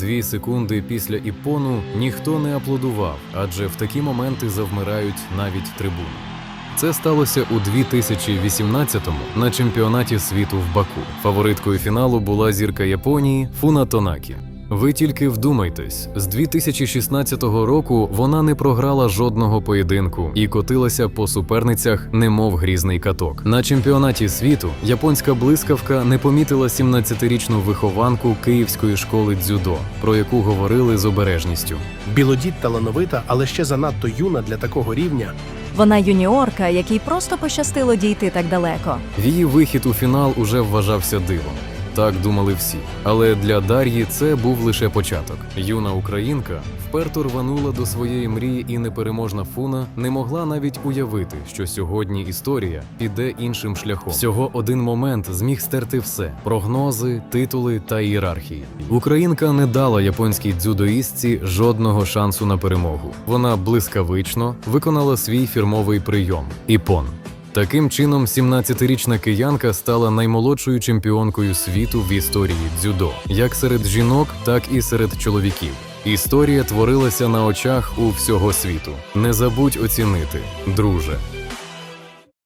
Дві секунди після іпону ніхто не аплодував, адже в такі моменти завмирають навіть трибуни. Це сталося у 2018-му на чемпіонаті світу в Баку. Фавориткою фіналу була зірка Японії Фуна Тонакі. Ви тільки вдумайтесь, з 2016 року вона не програла жодного поєдинку і котилася по суперницях, немов грізний каток. На чемпіонаті світу японська блискавка не помітила 17-річну вихованку київської школи дзюдо, про яку говорили з обережністю. Білодід талановита, але ще занадто юна для такого рівня. Вона юніорка, якій просто пощастило дійти так далеко. Її вихід у фінал уже вважався дивом. Так думали всі. Але для Дар'ї це був лише початок. Юна українка вперто рванула до своєї мрії, і непереможна фуна не могла навіть уявити, що сьогодні історія піде іншим шляхом. Всього один момент зміг стерти все: прогнози, титули та ієрархії. Українка не дала японській дзюдоїстці жодного шансу на перемогу. Вона блискавично виконала свій фірмовий прийом іпон. Таким чином, 17-річна киянка стала наймолодшою чемпіонкою світу в історії дзюдо, як серед жінок, так і серед чоловіків. Історія творилася на очах у всього світу. Не забудь оцінити, друже.